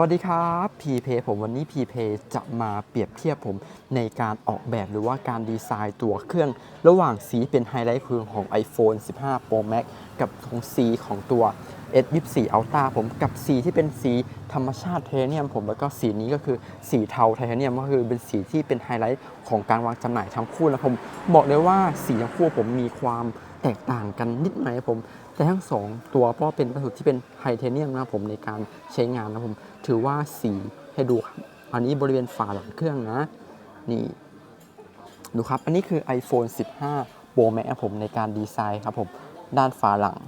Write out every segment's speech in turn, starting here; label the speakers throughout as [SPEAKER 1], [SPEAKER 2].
[SPEAKER 1] วัสดีครับพีเพผมวันนี้พีเพจะมาเปรียบเทียบผมในการออกแบบหรือว่าการดีไซน์ตัวเครื่อง ระหว่างสีเป็นไฮไลท์คือของ iPhone 15 Pro Max กับของสีของตัว S24 Ultra ผมกับสีที่เป็นสีธรรมชาติไทเทเนียม ผมแล้วก็สีนี้ก็คือสีเทาไทเทเนียมก็คือเป็นสีที่เป็นไฮไลท์ของการวางจำหน่ายทั้งคู่นะผมบอกเลยว่าสีทั้งคู่ผมมีความแตกต่างกันนิดหน่อยครับผม แต่ทั้งสองตัวเพราะเป็นวัสดุที่เป็นไทเทเนียมนะครับผมในการใช้งานนะผมถือว่าสีให้ดูครับอันนี้บริเวณฝาหลังเครื่องนะ นี่ดูครับ อันนี้คือ iPhone 15 Pro Max ผมในการดีไซน์ครับผมด้านฝาหลัง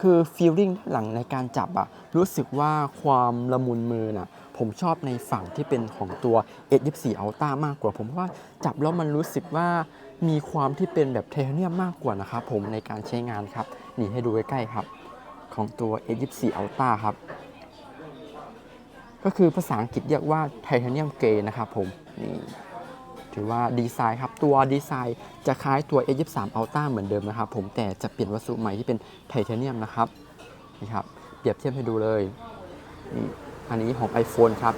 [SPEAKER 1] คือฟีลลิ่งด้านหลังในการจับอะรู้สึกว่าความละมุนมือน่ะผมชอบในฝั่งที่เป็นของตัว S24 Ultra มากกว่า ผมว่าจับแล้วมันรู้สึกว่า มีความที่เป็นแบบไทเทเนียมมากกว่านะครับผมในการใช้งานครับ นี่ให้ดูใกล้ๆครับ ของตัว S24 Ultra ครับ ก็คือภาษาอังกฤษเรียกว่าไทเทเนียมเกรนะครับผมนี่ถือว่าดีไซน์ครับ ตัวดีไซน์จะคล้ายตัว S23 Ultra เหมือนเดิมนะครับผมแต่จะเปลี่ยนวัสดุใหม่ที่เป็นไทเทเนียมนะครับนี่ครับเปรียบเทียบให้ดูเลยนี่อันนี้ของ iPhone ครับ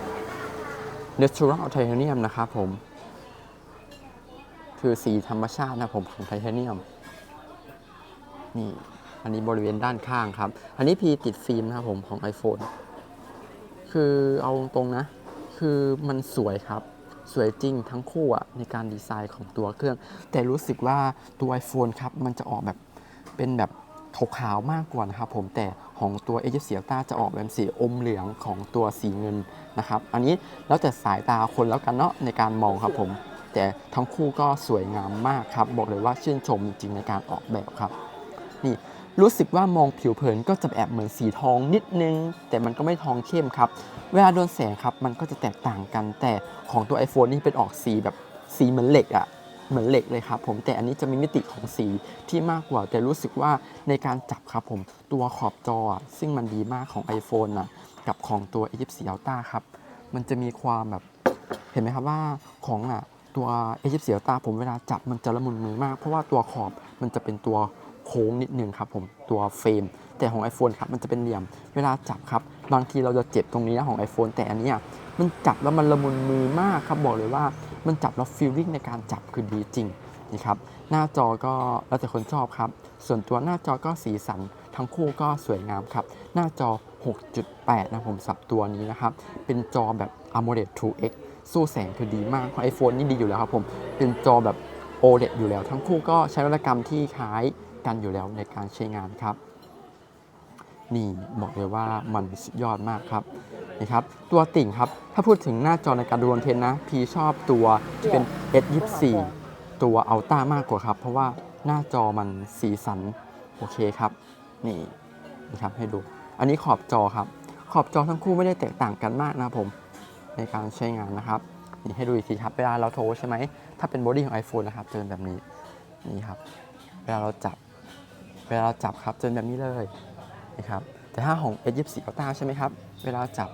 [SPEAKER 1] Natural Titanium นะครับผม คือสีธรรมชาตินะผมของไทเทเนียม นี่ อันนี้บริเวณด้านข้างครับ อันนี้พีติดฟิล์มนะครับผมของ iPhone คือเอาตรงๆนะ คือมันสวยครับสวยจริงทั้งคู่อะในการดีไซน์ของตัวเครื่อง แต่รู้สึกว่าตัว iPhone ครับ มันจะออกแบบเป็นแบบขาวๆมากกว่านะครับผมแต่ของตัว a อ s 4 Ultra จะออกแบบสีอมเหลืองของตัวสีเงินนะครับ อันนี้แล้วแต่สายตาคนแล้วกันเนาะในการมองครับผม แต่ทั้งคู่ก็สวยงามมากครับ บอกเลยว่าชื่นชมจริงในการออกแบบครับ นี่รู้สึกว่ามองผิวเผินก็จะแอบเหมือนสีทองนิดนึง แต่มันก็ไม่ทองเข้มครับ เวลาโดนแสงครับมันก็จะแตกต่างกัน แต่ของตัว iPhone นี่เป็นออกสีแบบสีเหมือนเหล็กอะเหมือนเหล็กเลยครับผมแต่อันนี้จะมีมิติของสีที่มากกว่า แต่รู้สึกว่าในการจับครับผมตัวขอบจอ ซึ่งมันดีมากของ iPhone นะกับของตัว A24 Ultra ครับ มันจะมีความแบบเห็นไหมครับว่าของอะ ตัว A24 Ultra ผมเวลาจับมันจะละมุนมือมาก เพราะว่าตัวขอบมันจะเป็นตัวโค้งนิดนึงครับผมตัวเฟรม แต่ของ iPhone ครับมันจะเป็นเหลี่ยม เวลาจับครับบางทีเราจะเจ็บตรงนี้นะของ iPhone แต่อันนี้มันจับแล้วมันละมุนมือมากครับบอกเลยว่ามันจับแล้วฟีลลิ่งในการจับคือดีจริงนี่ครับหน้าจอก็แล้วแต่คนชอบครับ ส่วนตัวหน้าจอก็สีสันทั้งคู่ก็สวยงามครับ หน้าจอ 6.8 นะผมสับตัวนี้นะครับ เป็นจอแบบ AMOLED True X สู้แสงคือดีมากของ iPhone นี่ดีอยู่แล้วครับผมเป็นจอแบบ OLED อยู่แล้ว ทั้งคู่ก็ใช้นวัตกรรมที่คล้ายกันอยู่แล้วในการใช้งานครับ นี่บอกเลยว่ามันสุดยอดมากครับนี่ครับตัวติ่งครับ ถ้าพูดถึงหน้าจอในการดูคอนเทนต์นะ พีชอบตัวที่เป็น S24 ตัวอัลต้ามากกว่าครับ เพราะว่าหน้าจอมันสีสัน โอเคครับ นี่นะครับให้ดู อันนี้ขอบจอครับ ขอบจอทั้งคู่ไม่ได้แตกต่างกันมากนะครับผม ในการใช้งานนะครับนี่ให้ดูอีกทีครับเวลาเราโทรใช่ไหมถ้าเป็นบอดี้ของ iPhone นะครับจะเป็นแบบนี้นี่ครับ เวลาเราจับ เวลาเราจับครับจะเป็นแบบนี้เลยนะครับแต่ถ้าของ S24 Ultra ใช่ไหมครับเวลาจับ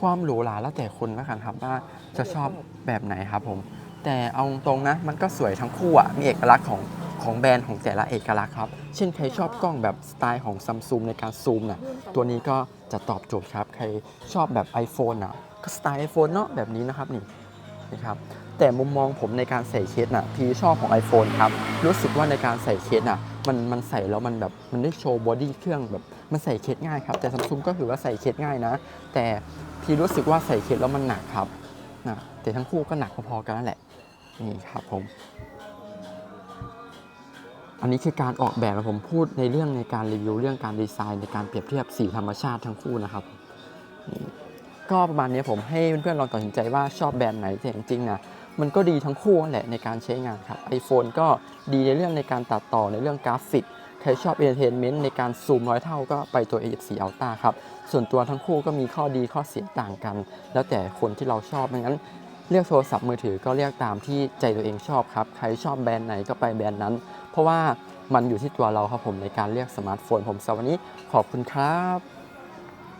[SPEAKER 1] ความหรูหราแล้วแต่คนแล้วกันครับว่าจะชอบแบบไหนครับผมแต่เอาตรงนะมันก็สวยทั้งคู่อะมีเอกลักษณ์ของ ของแบรนด์ของแต่ละเอกลักษณ์ครับ เช่นใครชอบกล้องแบบสไตล์ของซัมซุงในการซูมนะตัวนี้ก็จะตอบโจทย์ครับ ใครชอบแบบ iPhone อะก็สไตล์ iPhone เนาะแบบนี้นะครับนี่นะครับแต่มุมมองผมในการใส่เคสน่ะพี่ชอบของ iPhone ครับ รู้สึกว่าในการใส่เคสน่ะมันมันใส่แล้วมันแบบมันได้โชว์บอดี้เครื่องแบบมันใส่เคสง่ายครับ แต่ซัมซุงก็ถือว่าใส่เคสง่ายนะ แต่พี่รู้สึกว่าใส่เคสแล้วมันหนักครับนะแต่ทั้งคู่ก็หนักพอๆกันนั่นแหละนี่ครับผม อันนี้คือการออกแบบผมพูดในเรื่องในการรีวิวเรื่องการดีไซน์ในการเปรียบเทียบสีธรรมชาติทั้งคู่นะครับนี่ก็ประมาณนี้ผมให้เพื่อนๆลองตัดสินใจว่าชอบแบรนด์ไหนแต่จริงๆนะมันก็ดีทั้งคู่แหละในการใช้งานครับ iPhone ก็ดีในเรื่องในการตัดต่อในเรื่องกราฟิกใครชอบเอนเตอร์เทนเมนต์ในการซูมร้อยเท่าก็ไปตัว A14 Ultra ครับ ส่วนตัวทั้งคู่ก็มีข้อดีข้อเสียต่างกัน แล้วแต่คนที่เราชอบดังนั้น เลือกโทรศัพท์มือถือก็เลือกตามที่ใจตัวเองชอบครับ ใครชอบแบรนด์ไหนก็ไปแบรนด์นั้น เพราะว่ามันอยู่ที่ตัวเราครับผมในการเลือกสมาร์ทโฟนผมสำหรับวันนี้ขอบคุณครับ